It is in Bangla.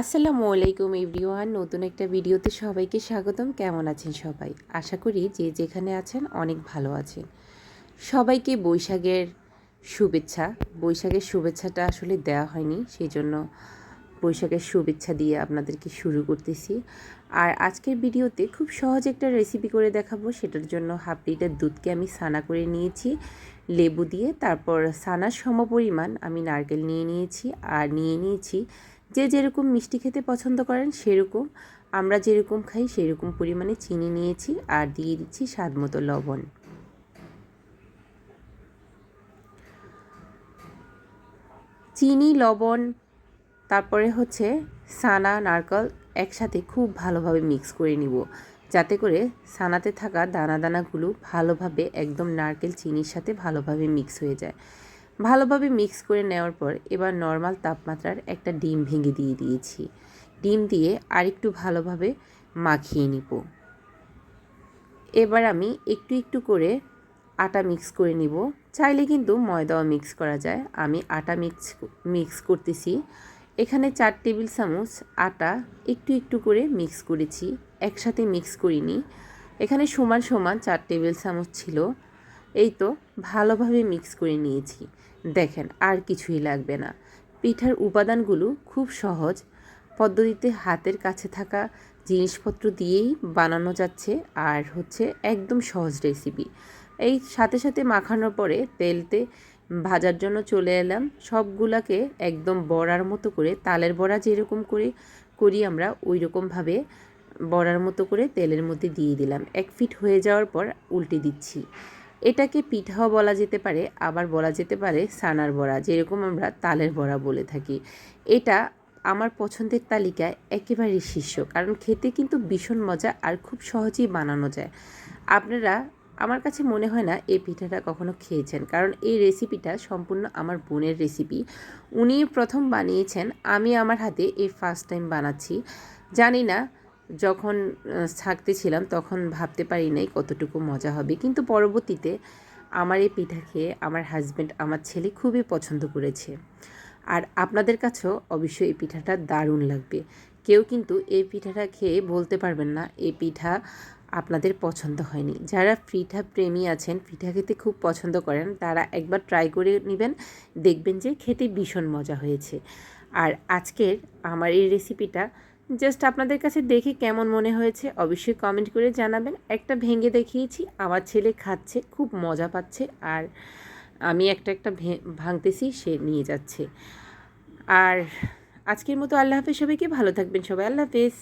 আসসালামু আলাইকুম এভরিওয়ান, নতুন একটা ভিডিওতে সবাইকে স্বাগতম। কেমন আছেন সবাই? আশা করি যে যেখানে আছেন অনেক ভালো আছেন। সবাইকে বৈশাখের শুভেচ্ছা। বৈশাখের শুভেচ্ছাটা আসলে দেওয়া হয়নি সেই জন্য বৈশাখের শুভেচ্ছা দিয়ে আপনাদেরকে শুরু করতেছি। আর আজকের ভিডিওতে খুব সহজ একটা রেসিপি করে দেখাবো, সেটার জন্য হাফ লিটার দুধকে আমি সানা করে নিয়েছি, লেবু দিয়ে। তারপর সানার সমপরিমাণ আমি নারকেল নিয়ে নিয়েছি, আর নিয়ে নিয়েছি যে যেরকম মিষ্টি খেতে পছন্দ করেন সেরকম, আমরা যেরকম খাই সেরকম পরিমাণে চিনি নিয়েছি আর দিয়ে দিচ্ছি স্বাদ মতো লবণ। চিনি, লবণ, তারপরে হচ্ছে সানা, নারকল একসাথে খুব ভালোভাবে মিক্স করে নিব। যাতে করে সানাতে থাকা দানা দানাগুলো ভালোভাবে একদম নারকেল চিনির সাথে ভালোভাবে মিক্স হয়ে যায়। ভালোভাবে মিক্স করে নেওয়ার পর এবার নর্মাল তাপমাত্রার একটা ডিম ভেঙে দিয়ে দিয়েছি। ডিম দিয়ে আরেকটু ভালোভাবে মাখিয়ে নিব। এবার আমি একটু একটু করে আটা মিক্স করে নিব। চাইলে কিন্তু ময়দাও মিক্স করা যায়। আমি আটা মিক্স মিক্স করতেছি। এখানে চার টেবিল চামচ আটা একটু একটু করে মিক্স করেছি। একসাথে মিক্স করিনি। এখানে সমান সমান চার টেবিল চামচ ছিল। এই তো ভালোভাবে মিক্স করে নিয়েছি। দেখেন, আর কিছুই লাগবে না। পিঠার উপাদানগুলো খুব সহজ। পদ্ধতিতে হাতের কাছে থাকা জিনিসপত্র দিয়েই বানানো যাচ্ছে আর হচ্ছে একদম সহজ রেসিপি এই সাথে সাথে মাখানোর পরে তেলতে ভাজার জন্য চলে এলাম। সবগুলাকে একদম বড়ার মতো করে, তালের বড়া যেরকম করে করি আমরা ওই রকমভাবে বড়ার মতো করে তেলের মধ্যে দিয়ে দিলাম। এক ফিট হয়ে যাওয়ার পর উল্টে দিচ্ছি। এটাকে পিঠাও বলা যেতে পারে, আবার বলা যেতে পারে সানার বড়া, যেরকম আমরা তালের বড়া বলে থাকি। এটা আমার পছন্দের তালিকায় একেবারে শীর্ষ, কারণ খেতে কিন্তু ভীষণ মজা আর খুব সহজেই বানানো যায়। আপনারা, আমার কাছে মনে হয় না এই পিঠাটা কখনো খেয়েছেন, কারণ এই রেসিপিটা সম্পূর্ণ আমার বোনের রেসিপি। উনি প্রথম বানিয়েছেন, আমি আমার হাতে এই ফার্স্ট টাইম বানাচ্ছি। জানি না যখন থাকতে ছিলাম তখন ভাবতে পারি নাই কতটুকু মজা হবে। কিন্তু পরবর্তীতে আমার এই পিঠা খেয়ে আমার হাজব্যান্ড আমার ছেলে খুবই পছন্দ করেছে। আর আপনাদের কাছেও অবশ্যই এই পিঠাটা দারুণ লাগবে। কেউ কিন্তু এই পিঠাটা খেয়ে বলতে পারবেন না, এই পিঠা আপনাদের পছন্দ হয়নি। যারা পিঠা প্রেমী আছেন, পিঠা খেতে খুব পছন্দ করেন, তারা একবার ট্রাই করে নেবেন, দেখবেন যে খেতে ভীষণ মজা হয়েছে। আর আজকের আমার এই রেসিপিটা জাস্ট আপনাদের কাছে দেখে কেমন মনে হয়েছে, অবশ্যই কমেন্ট করে জানাবেন। একটা ভেঙে দেখিয়েছি, আমার ছেলে খাচ্ছে, খুব মজা পাচ্ছে, আর আমি একটা একটা ভাঙতেছি, সে নিয়ে যাচ্ছে। আর আজকের মতো আল্লাহ হাফেজ, সবাইকে ভালো থাকবেন সবাই, আল্লাহ হাফেজ।